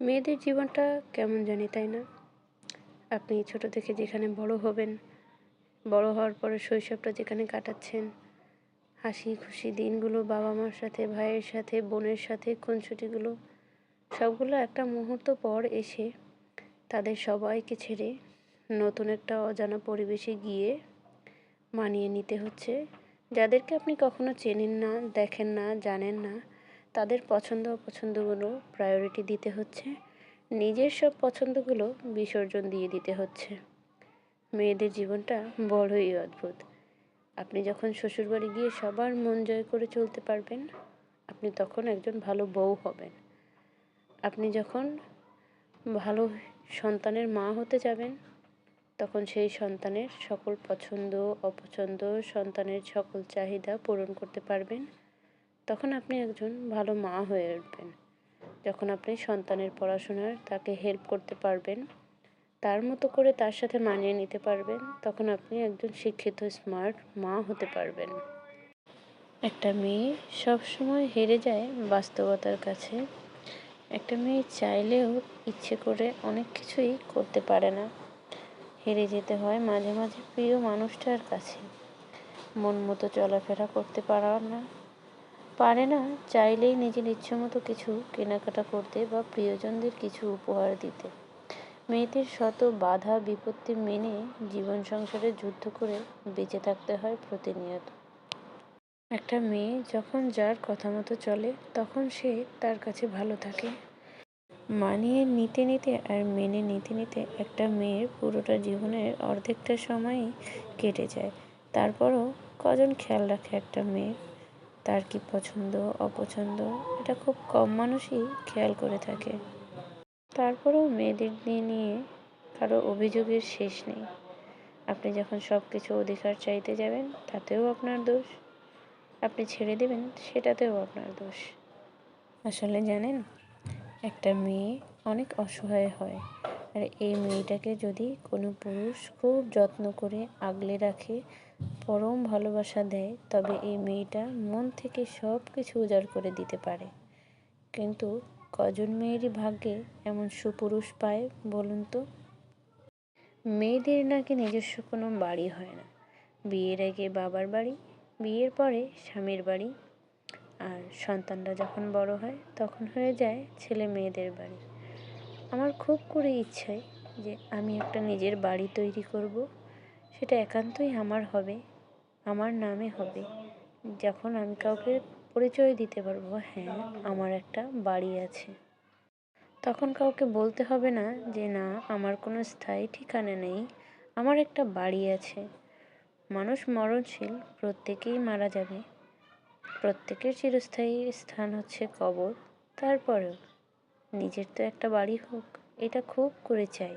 মেয়েদের জীবনটা কেমন জানি, তাই না? আপনি ছোট থেকে যেখানে বড় হবেন, বড় হওয়ার পরে শৈশবটা যেখানে কাটাচ্ছেন, হাসি খুশি দিনগুলো বাবা মার সাথে, ভাইয়ের সাথে, বোনের সাথে, খুনসুটিগুলো, সবগুলো একটা মুহূর্ত পর এসে তাদের সবাইকে ছেড়ে নতুন একটা অজানা পরিবেশে গিয়ে মানিয়ে নিতে হচ্ছে। যাদেরকে আপনি কখনো চেনেন না, দেখেন না, জানেন না তাদের পছন্দ অপছন্দগুলো প্রায়োরিটি দিতে হচ্ছে। নিজের সব পছন্দগুলো বিসর্জন দিয়ে দিতে হচ্ছে। মেয়েদের জীবনটা বড়ই অদ্ভুত। আপনি যখন শ্বশুরবাড়ি গিয়ে সবার মন জয় করে চলতে পারবেন, আপনি তখন একজন ভালো বউ হবেন। আপনি যখন ভালো সন্তানের মা হতে যাবেন, তখন সেই সন্তানের সকল পছন্দ, অপছন্দ সন্তানের সকল চাহিদা পূরণ করতে পারবেন। তখন আপনি একজন ভালো মা হয়ে উঠবেন। যখন আপনি সন্তানের পড়াশোনার তাকে হেল্প করতে পারবেন, তার মতো করে তার সাথে মানিয়ে নিতে পারবেন, তখন আপনি একজন শিক্ষিত স্মার্ট মা হতে পারবেন। একটা মেয়ে সবসময় হেরে যায় বাস্তবতার কাছে। একটা মেয়ে চাইলেও ইচ্ছে করে অনেক কিছুই করতে পারে না। হেরে যেতে হয় মাঝে মাঝে প্রিয় মানুষটার কাছে। মন মতো চলাফেরা করতে পারা না। পারে না, চাইলেই নিজের ইচ্ছে মতো কিছু কেনাকাটা করতে বা প্রিয়জনদের কিছু উপহার দিতে। মেয়েদের শত বাধা বিপত্তি মেনে জীবন সংসারে যুদ্ধ করে বেঁচে থাকতে হয় প্রতিনিয়ত। একটা মেয়ে যখন যার কথা মতো চলে, তখন সে তার কাছে ভালো থাকে। মানিয়ে নিতে নিতে আর মেনে নিতে নিতে একটা মেয়ের পুরোটা জীবনের অর্ধেকটা সময়ই কেটে যায়। তারপরও কজন খেয়াল রাখে একটা মেয়ে তার কি পছন্দ, অপছন্দ, এটা খুব কম মানুষই খেয়াল করে থাকে। তারপরেও মেয়েদের নিয়ে কারও অভিযোগের শেষ নেই। আপনি যখন সব কিছু অধিকার চাইতে যাবেন, তাতেও আপনার দোষ। আপনি ছেড়ে দেবেন, সেটাতেও আপনার দোষ। আসলে জানেন, একটা মেয়ে অনেক অসহায় হয়। আর এই মেয়েটাকে যদি কোনো পুরুষ খুব যত্ন করে আগলে রাখে পরম ভালোবাসা দেয়, তবে এই মেয়েটা মন থেকে সব কিছু উজাড় করে দিতে পারে। কিন্তু কজন মেয়েরই ভাগ্যে এমন সুপুরুষ পায় বলুন তো? মেয়েদের নাকি নিজস্ব কোনো বাড়ি হয় না। বিয়ের আগে বাবার বাড়ি, বিয়ের পরে স্বামীর বাড়ি। আর সন্তানরা যখন বড় হয়, তখন হয়ে যায় ছেলে মেয়েদের বাড়ি। আমার খুব করে ইচ্ছায় যে আমি একটা নিজের বাড়ি তৈরি করব, সেটা একান্তই আমার হবে। আমার নামে হবে। যখন আমি কাউকে পরিচয় দিতে পারব হ্যাঁ আমার একটা বাড়ি আছে। তখন কাউকে বলতে হবে না যে, না, আমার কোনো স্থায়ী ঠিকানা নেই। আমার একটা বাড়ি আছে। মানুষ মরণশীল, প্রত্যেকেই মারা যাবে। প্রত্যেকের চিরস্থায়ী স্থান হচ্ছে কবর। তারপরেও, নিজের তো একটা বাড়ি হোক, এটা খুব করে চাই।